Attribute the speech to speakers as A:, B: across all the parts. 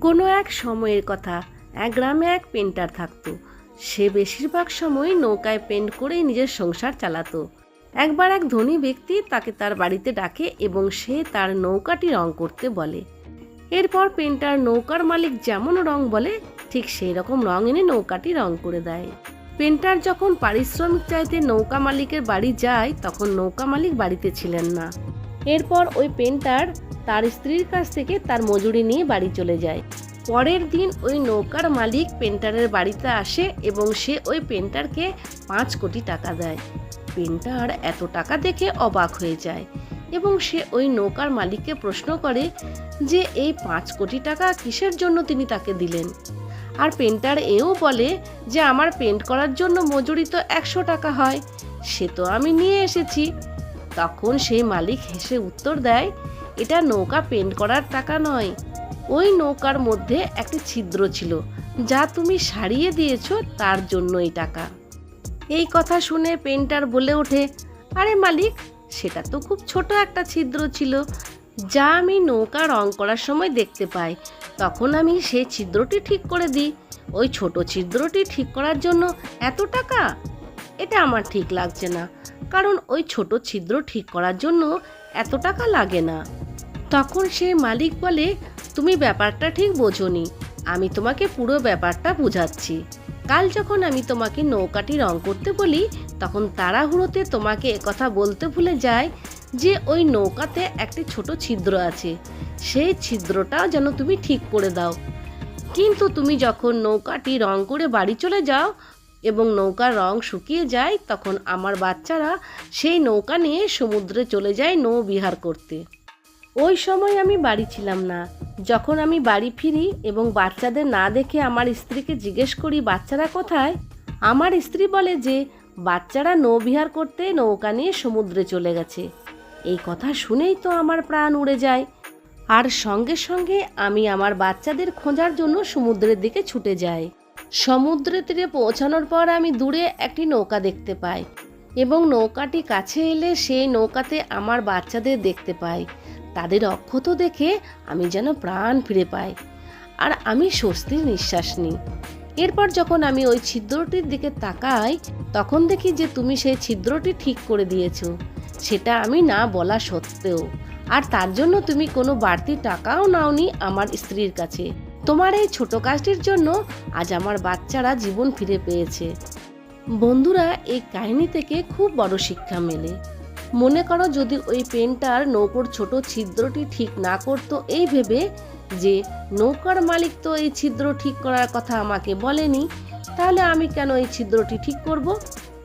A: কোনো এক সময়ের কথা, এক গ্রামে এক পেন্টার থাকতো। সে বেশিরভাগ সময় নৌকায় পেন্ট করেই নিজের সংসার চালাতো। একবার এক ধনী ব্যক্তি তাকে তার বাড়িতে ডাকে এবং সে তার নৌকাটি রং করতে বলে। এরপর পেন্টার নৌকার মালিক যেমন রং বলে, ঠিক সেই রকম রং এনে নৌকাটি রং করে দেয়। পেন্টার যখন পারিশ্রমিক চাইতে নৌকা মালিকের বাড়ি যায়, তখন নৌকা মালিক বাড়িতে ছিলেন না। এরপর ওই পেন্টার তার স্ত্রীর কাছ থেকে তার মজুরি নিয়ে বাড়ি চলে যায়। পরের দিন ওই নৌকার মালিক পেন্টারের বাড়িতে আসে এবং সে ওই পেন্টারকে পাঁচ কোটি টাকা দেয়। পেন্টার এত টাকা দেখে অবাক হয়ে যায় এবং সে ওই নৌকার মালিককে প্রশ্ন করে যে এই পাঁচ কোটি টাকা কিসের জন্য তিনি তাকে দিলেন? আর পেন্টার এও বলে যে আমার পেন্ট করার জন্য মজুরি তো একশো টাকা হয়, সে তো আমি নিয়ে এসেছি। তখন সেই মালিক হেসে উত্তর দেয় এটা নৌকা পেন্ট করার টাকা নয়। ওই নৌকার মধ্যে একটি ছিদ্র ছিল, যা তুমি সারিয়ে দিয়েছ তার জন্য এই টাকা। এই কথা শুনে পেন্টার বলে ওঠে, আরে মালিক, সেটা তো খুব ছোট একটা ছিদ্র ছিল, যা আমি নৌকা রং করার সময় দেখতে পাই। তখন আমি সেই ছিদ্রটি ঠিক করে দিই। ওই ছোট ছিদ্রটি ঠিক করার জন্য এত টাকা? এটা আমার ঠিক লাগছে না, কারণ ওই ছোট ছিদ্র ঠিক করার জন্য এত টাকা লাগে না। তখন সেই মালিক বলে, তুমি ব্যাপারটা ঠিক বোঝোনি। আমি তোমাকে পুরো ব্যাপারটা বুঝাচ্ছি। কাল যখন আমি তোমাকে নৌকাটি রং করতে বলি, তখন তাড়াহুড়োতে তোমাকে একথা বলতে ভুলে যায় যে ওই নৌকাতে একটি ছোট ছিদ্র আছে। সেই ছিদ্রটাও যেন তুমি ঠিক করে দাও। কিন্তু তুমি যখন নৌকাটি রং করে বাড়ি চলে যাও এবং নৌকার রং শুকিয়ে যায়, তখন আমার বাচ্চারা সেই নৌকা নিয়ে সমুদ্রে চলে যায় নৌ বিহার করতে। ওই সময় আমি বাড়ি ছিলাম না। যখন আমি বাড়ি ফিরি এবং বাচ্চাদের না দেখে আমার স্ত্রীকে জিজ্ঞেস করি, বাচ্চারা কোথায়? আমার স্ত্রী বলে যে, বাচ্চারা নৌবিহার করতে নৌকা নিয়ে সমুদ্রে চলে গেছে। এই কথা শুনেই তো আমার প্রাণ উড়ে যায়। আর সঙ্গে সঙ্গে আমি আমার বাচ্চাদের খোঁজার জন্য সমুদ্রের দিকে ছুটে যাই। সমুদ্রের তীরে পৌঁছানোর পর আমি দূরে একটি নৌকা দেখতে পাই এবং নৌকাটি কাছে এলে সেই নৌকাতে আমার বাচ্চাদের দেখতে পাই। তাদের অক্ষত দেখে আমি যেন প্রাণ ফিরে পাই আর আমি স্বস্তির নিঃশ্বাস নিই। এরপর যখন আমি ওই ছিদ্রটির দিকে তাকাই, তখন দেখি যে তুমি সেই ছিদ্রটি ঠিক করে দিয়েছ। সেটা আমি না বলা সত্ত্বেও। আর তার জন্য তুমি কোনো বাড়তি টাকাও নাওনি আমার স্ত্রীর কাছে। তোমার এই ছোট কাজটির জন্য আজ আমার বাচ্চারা জীবন ফিরে পেয়েছে। বন্ধুরা, এই কাহিনী থেকে খুব বড় শিক্ষা মেলে। মনে করো যদি ওই পেনটার নৌকোর ছোট ছিদ্রটি ঠিক না করতো, এই ভেবে যে নৌকার মালিক তো এই ছিদ্র ঠিক করার কথা আমাকে বলেনি, তাহলে আমি কেন এই ছিদ্রটি ঠিক করব?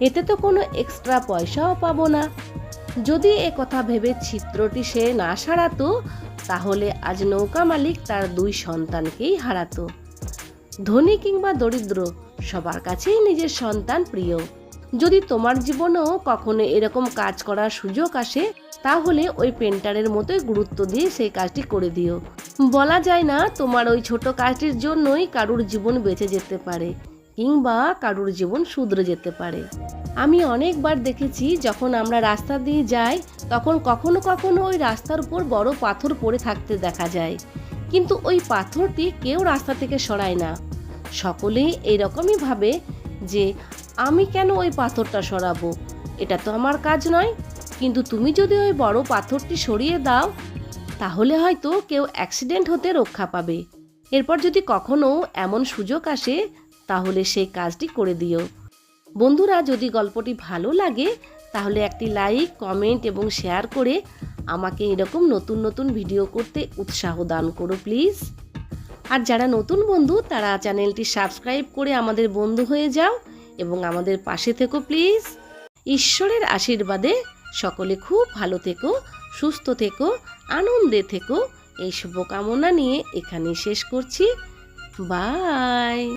A: এতে তো কোনো এক্সট্রা পয়সাও পাবো না। যদি এ কথা ভেবে ছিদ্রটি সে না সারাতো তাহলে আজ নৌকা মালিক তার দুই সন্তানকেই হারাতো। ধনী কিংবা দরিদ্র, সবার কাছেই নিজের সন্তান প্রিয়। যদি তোমার জীবনেও কখনো এরকম কাজ করার সুযোগ আসে, তাহলে ওই পেন্টারের মতোই গুরুত্ব দিয়ে সেই কাজটি করে দিও। বলা যায় না তোমার ওই ছোট কাজটির জন্যই কারুর জীবন বেঁচে যেতে পারে। কিংবা কারুর জীবন শুধরে যেতে পারে। আমি অনেকবার দেখেছি, যখন আমরা রাস্তা দিয়ে যাই, তখন কখনো কখনো ওই রাস্তার উপর বড় পাথর পড়ে থাকতে দেখা যায়। কিন্তু ওই পাথরটি কেউ রাস্তা থেকে সরায় না। সকলেই এইরকমই ভাবে যে, আমি কেন ওই পাথরটা সরাবো? এটা তো আমার কাজ নয়। কিন্তু তুমি যদি ওই বড় পাথরটি সরিয়ে দাও, তাহলে হয়তো কেউ অ্যাক্সিডেন্ট হতে রক্ষা পাবে। এরপর যদি কখনো এমন সুযোগ আসে তাহলে সেই কাজটি করে দিও। বন্ধুরা, যদি গল্পটি ভালো লাগে, তাহলে একটি লাইক, কমেন্ট এবং শেয়ার করে আমাকে এরকম নতুন নতুন ভিডিও করতে উৎসাহ দান করো প্লিজ। আর যারা নতুন বন্ধু, তারা চ্যানেলটি সাবস্ক্রাইব করে আমাদের বন্ধু হয়ে যাও এবং আমাদের পাশে থেকো প্লিজ। ঈশ্বরের আশীর্বাদে সকলে খুব ভালো থেকো, সুস্থ থেকো, আনন্দে থেকো। এই শুভকামনা নিয়ে এখানেই শেষ করছি। বাই।